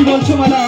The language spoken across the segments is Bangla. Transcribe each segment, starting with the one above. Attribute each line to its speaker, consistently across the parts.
Speaker 1: কি বলছো মালা?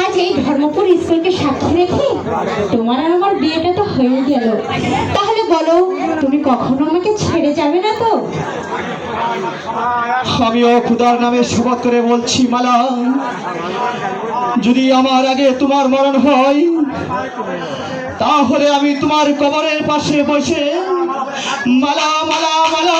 Speaker 2: আজ এই ধর্মপুর স্কুলকে সাক্ষী রেখে তোমার আর আমার বিয়েটা তো হয়ে গেল। তাহলে বলো, তুমি কখনো আমাকে ছেড়ে যাবে না তো?
Speaker 1: আমিও খুদার নামে শপথ করে বলছি, মালা, যদি আমার আগে তোমার মরণ হয়, তাহলে আমি তোমার কবরের পাশে বসে, মালা মালা মালা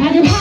Speaker 2: ভাগ